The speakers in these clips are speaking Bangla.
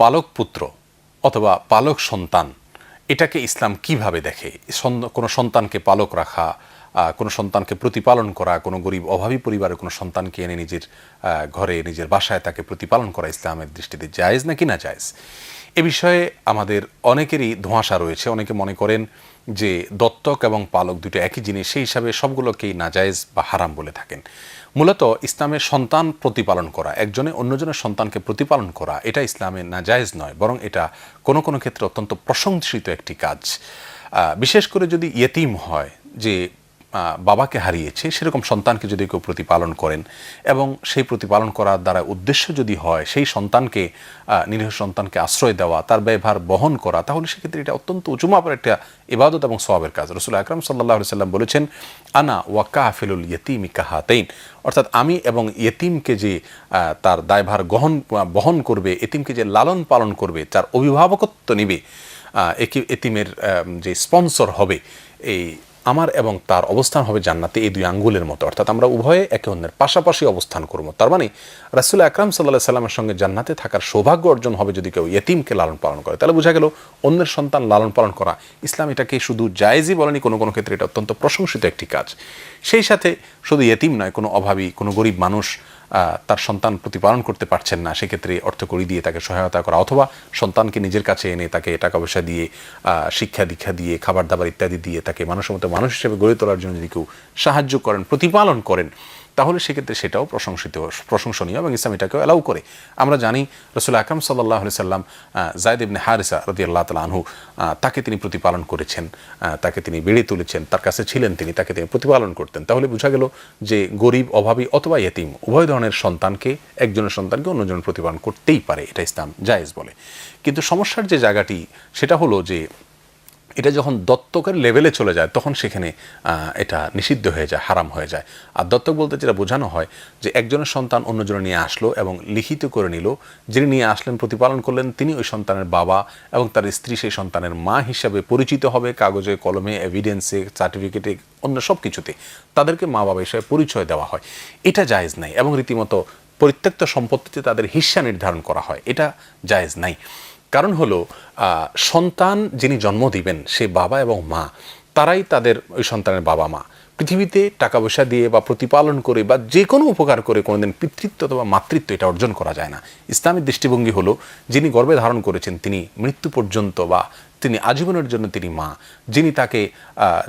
পালক পুত্র অথবা পালক সন্তান, এটাকে ইসলাম কীভাবে দেখে? কোনো সন্তানকে পালক রাখা কোনো সন্তানকে প্রতিপালন করা, কোনো গরিব অভাবী পরিবারের কোনো সন্তানকে এনে নিজের ঘরে, নিজের বাসায় তাকে প্রতিপালন করা ইসলামের দৃষ্টিতে জায়েজ নাকি না জায়েজ? এ বিষয়ে আমাদের অনেকেরই ধোঁয়াশা রয়েছে। অনেকে মনে করেন যে দত্তক এবং পালক দুটো একই জিনিস, সেই হিসাবে সবগুলোকেই নাজায়জ বা হারাম বলে থাকেন। মূলত ইসলামের সন্তান প্রতিপালন করা, একজনে অন্যজনের সন্তানকে প্রতিপালন করা, এটা ইসলামে নাজায়জ নয়, বরং এটা কোনো কোনো ক্ষেত্রে অত্যন্ত প্রশংসিত একটি কাজ। বিশেষ করে যদি ইয়েতিম হয়, যে বাবাকে হারিয়েছে, সেরকম সন্তানকে যদি কেউ প্রতিপালন করেন এবং সেই প্রতিপালন করার দ্বারা উদ্দেশ্য যদি হয়, সেই সন্তানকে নিরীহ সন্তানকে আশ্রয় দেওয়া, তার ব্যয়ভার বহন করা, তাহলে সেক্ষেত্রে এটা অত্যন্ত উঁচুমাপের একটা ইবাদত এবং সবাবের কাজ। রসুল আকরম সাল্লাহ সাল্লাম বলেছেন, আনা ওয়াকা ফিলুল ইয়তিম কাহাতেইন। অর্থাৎ আমি এবং ইয়েতিমকে যে তার দায়ভার গহন বহন করবে এতিমকে যে লালন পালন করবে, তার অভিভাবকত্ব নিবে এতিমের যে স্পন্সর হবে, এই আমার এবং তার অবস্থান হবে জান্নাতে এই দুই আঙ্গুলের মতো। অর্থাৎ আমরা উভয়ে একে অন্যের পাশাপাশি অবস্থান করব। তার মানে রাসুল আকরাম সাল্লাহ সাল্লামের সঙ্গে জান্নাতে থাকার সৌভাগ্য অর্জন হবে যদি কেউ ইয়েতিমকে লালন পালন করে। তাহলে বোঝা গেল অন্যের সন্তান লালন পালন করা ইসলাম এটাকে শুধু জায়েজই বলেনি, কোনো কোনো ক্ষেত্রে এটা অত্যন্ত প্রশংসিত একটি কাজ। সেই সাথে শুধু ইয়েতিম নয়, কোনো অভাবী, কোনো গরিব মানুষ তার সন্তান প্রতিপালন করতে পারছেন না, সেক্ষেত্রে অর্থকড়ি দিয়ে তাকে সহায়তা করা অথবা সন্তানকে নিজের কাছে এনে তাকে টাকা পয়সা দিয়ে শিক্ষা দীক্ষা দিয়ে, খাবার দাবার ইত্যাদি দিয়ে তাকে মানুষের মতো মানুষ হিসেবে গড়ে তোলার জন্য যদি কেউ সাহায্য করেন, প্রতিপালন করেন তাহলে সেক্ষেত্রে সেটাও প্রশংসিত, প্রশংসনীয় এবং ইসলাম এটাকেও অ্যালাউ করে। আমরা জানি রসুল আকরম সাল্লাহ সাল্লাম জায়দ ইবনে হারিসা রদি আল্লাহ তালা আনহু তাকে তিনি প্রতিপালন করেছেন তাকে তিনি বেড়ে তুলেছেন, তার কাছে ছিলেন তিনি, তাকে তিনি প্রতিপালন করতেন। তাহলে বোঝা গেল যে গরিব, অভাবী অথবা ইয়েতিম উভয় ধরনের সন্তানকে, একজনের সন্তানকে অন্যজনের প্রতিপালন করতেই পারে, এটা ইসলাম জায়েজ বলে। কিন্তু সমস্যার যে জায়গাটি, সেটা হলো যে এটা যখন দত্তকের লেভেলে চলে যায়, তখন সেখানে এটা নিষিদ্ধ হয়ে যায়, হারাম হয়ে যায়। আর দত্তক বলতে যেটা বোঝানো হয়, যে একজনের সন্তান অন্যজনের নিয়ে আসলো এবং লিখিত করে নিল, যিনি নিয়ে আসলেন, প্রতিপালন করলেন, তিনি ওই সন্তানের বাবা এবং তার স্ত্রী সেই সন্তানের মা হিসাবে পরিচিত হবে, কাগজে, কলমে এভিডেন্সে সার্টিফিকেটে অন্য সব কিছুতে। তাদেরকে মা বাবা হিসাবে পরিচয় দেওয়া হয়। এটা জায়েজ নাই এবং রীতিমতো পরিত্যক্ত সম্পত্তিতে তাদের হিস্সা নির্ধারণ করা হয়। এটা জায়েজ নাই। কারণ হলো সন্তান যিনি জন্ম দিবেন, সে বাবা এবং মা, তারাই তাদের ওই সন্তানের বাবা, মা। পৃথিবীতে টাকা পয়সা দিয়ে বা প্রতিপালন করে বা যে কোনো উপকার করে কোনোদিন পিতৃত্ব অথবা মাতৃত্ব এটা অর্জন করা যায় না। ইসলামের দৃষ্টিভঙ্গি হলো, যিনি গর্ভে ধারণ করেছেন তিনি মৃত্যু পর্যন্ত বা তিনি আজীবনের জন্য তিনি মা। যিনি তাকে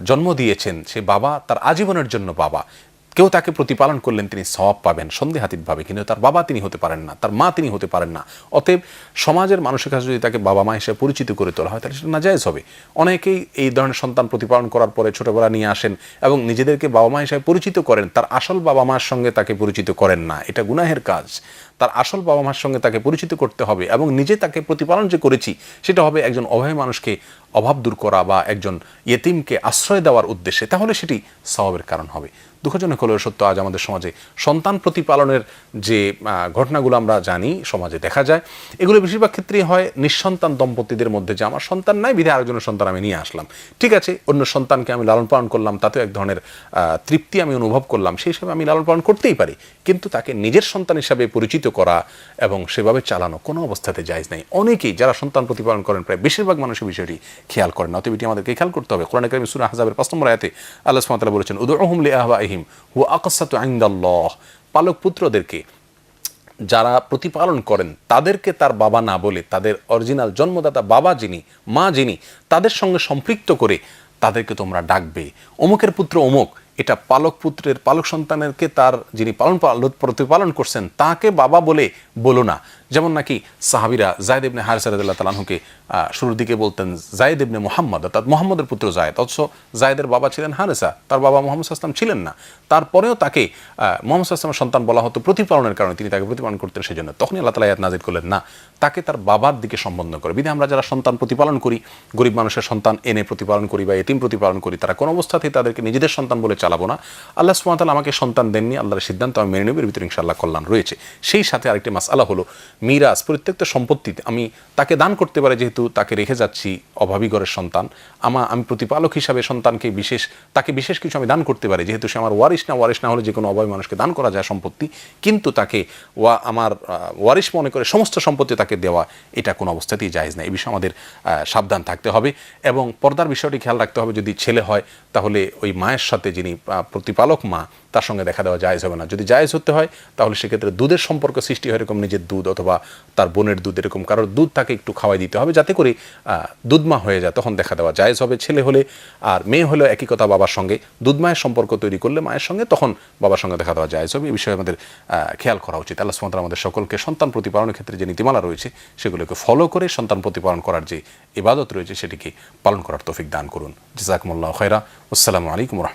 জন্ম দিয়েছেন, সে বাবা, তার আজীবনের জন্য বাবা। কেউ তাকে প্রতিপালন করলেন, তিনি সব পাবেন সন্দেহাতীতভাবে কিন্তু তার বাবা তিনি হতে পারেন না, তার মা তিনি হতে পারেন না। অতএব সমাজের মানুষের কাছে যদি তাকে বাবা, মা হিসেবে পরিচিত করে তোলা হয়, তাহলে সেটা নাজায়জ হবে। অনেকেই এই ধরনের সন্তান প্রতিপালন করার পরে ছোটবেলা নিয়ে আসেন এবং নিজেদেরকে বাবা, মা হিসেবে পরিচিত করেন, তার আসল বাবা, মার সঙ্গে তাকে পরিচিত করেন না। এটা গুনাহের কাজ। তার আসল বাবা মার সঙ্গে তাকে পরিচিত করতে হবে এবং নিজে তাকে প্রতিপালন যে করেছি, সেটা হবে একজন অভয় মানুষকে অভাব দূর করা বা একজন ইয়েতিমকে আশ্রয় দেওয়ার উদ্দেশ্যে। তাহলে সেটি স্বভাবের কারণ হবে। দুঃখজনক হলেও সত্য, আজ আমাদের সমাজে সন্তান প্রতিপালনের যে ঘটনাগুলো আমরা জানি, সমাজে দেখা যায়, এগুলো বেশিরভাগ ক্ষেত্রেই হয় নিঃসন্তান দম্পতিদের মধ্যে যে, আমার সন্তান নাই বিধে আরেকজনের সন্তান আমি নিয়ে আসলাম। ঠিক আছে, অন্য সন্তানকে আমি লালন পালন করলাম, তাতেও এক ধরনের তৃপ্তি আমি অনুভব করলাম, সেই হিসাবে আমি লালন পালন করতেই পারি। কিন্তু তাকে নিজের সন্তান হিসাবে পরিচিত করা এবং সেভাবে চালানো কোনো অবস্থাতে জায়জ নাই। অনেকেই যারা সন্তান প্রতিপালন করেন, প্রায় বেশিরভাগ মানুষের বিষয়টি খেয়াল করেন। অতএব এটি আমাদেরকে খেয়াল করতে হবে। কোরআন কারিম সুরা হাজাবের পাঁচ নম্বর আয়াতে আল্লাহ সুবহানাহু বলেছেন, উদউহুম লিআহওয়াইহিম হুয়া আকাসাতু ইনদাল্লাহ। পালক পুত্রদেরকে যারা প্রতিপালন করেন, তাদেরকে তার বাবা না বলে, তাদের অরিজিনাল জন্মদাতা বাবা যিনি, মা যিনি, তাদের সঙ্গে সম্পৃক্ত করে তাদেরকে তোমরা ডাকবে। অমুকের পুত্র অমুক এটা পালক পুত্রের, পালক সন্তানেরকে তার যিনি পালন প্রতিপালন করছেন, তাকে বাবা বলে বলো না। যেমন নাকি সাহাবিরা জায়দ ইবনে হারিস রাদিয়াল্লাহু তাআলাহুকে শুরুর দিকে বলতেন, জায়দ ইবনে মোহাম্মদ অর্থাৎ মোহাম্মদের পুত্র জায়দ। অথচ জায়দের বাবা ছিলেন হারেসা, তার বাবা মোহাম্মদ সাল্লাম ছিলেন না। তারপরেও তাকে মোহাম্মদ সাল্লামের সন্তান বলা হতো প্রতিপালনের কারণে, তিনি তাকে প্রতিপালন করতেন সেই জন্য তখনই আল্লাহ তালা নাজির করলেন, না, তাকে তার বাবার দিকে সম্বন্ধ করে। বিধে আমরা যারা সন্তান প্রতিপালন করি, গরিব মানুষের সন্তান এনে প্রতিপালন করি বা এতিম প্রতিপালন করি, তারা কোনো অবস্থাতেই তাদেরকে নিজেদের সন্তান বলে চালাবো না। আল্লাহ ওয়া আমাকে সন্তান দেননি, আল্লাহর সিদ্ধান্ত আমি মেনে নেব, এর ভিতরে ইনশাআল্লাহ কল্যাণ রয়েছে। সেই সাথে আরেকটি মাসালা হলো মিরাজ প্রত্যেকটা সম্পত্তিতে। আমি তাকে দান করতে পারে যেহেতু তাকে রেখে যাচ্ছি অভাবী ঘরের সন্তান। আমা, আমি প্রতিপালক হিসাবে সন্তানকে বিশেষ, তাকে বিশেষ কিছু আমি দান করতে পারি। যেহেতু সে আমার ওয়ারিশ না ওয়ারিশ না হলে যে কোনো অভাবী মানুষকে দান করা যায় সম্পত্তি, কিন্তু তাকে ওয়া, আমার ওয়ারিশ মনে করে সমস্ত সম্পত্তি তাকে দেওয়া এটা কোনো অবস্থাতেই জায়েজ না। এই বিষয়ে আমাদের সাবধান থাকতে হবে। এবং পর্দার বিষয়টি খেয়াল রাখতে হবে, যদি ছেলে হয় তাহলে ওই মায়ের সাথে যিনি আহ, প্রতিপালক মা তার সঙ্গে দেখা দেওয়া জায়েজ হবে না। যদি জায়েজ হতে হয় তাহলে সেক্ষেত্রে দুধের সম্পর্ক সৃষ্টি হয় এরকম নিজের দুধ অথবা তার বোনের দুধ এরকম। কারোর দুধ তাকে একটু খাওয়াই দিতে হবে যাতে করে দুধমা হয়ে যায় তখন দেখা দেওয়া জায়েজ হবে। ছেলে হলে আর মেয়ে হলেও একই কথা বাবার সঙ্গে। দুধ মায়ের সম্পর্ক তৈরি করলে মায়ের সঙ্গে তখন বাবার সঙ্গে দেখা দেওয়া জায়েজ হবে। এই বিষয়ে আমাদের খেয়াল করা উচিত। আল্লাহ সুমত আমাদের সকলকে সন্তান প্রতিপালনের ক্ষেত্রে যে নীতিমালা রয়েছে সেগুলোকে ফলো করে সন্তান প্রতিপালন করার যে ইবাদত রয়েছে সেটিকে পালন করার তৌফিক দান করুন। জাজাকুমুল্লাহ খয়রা আসসালামু আলাইকুম রহমতুল্লাহ।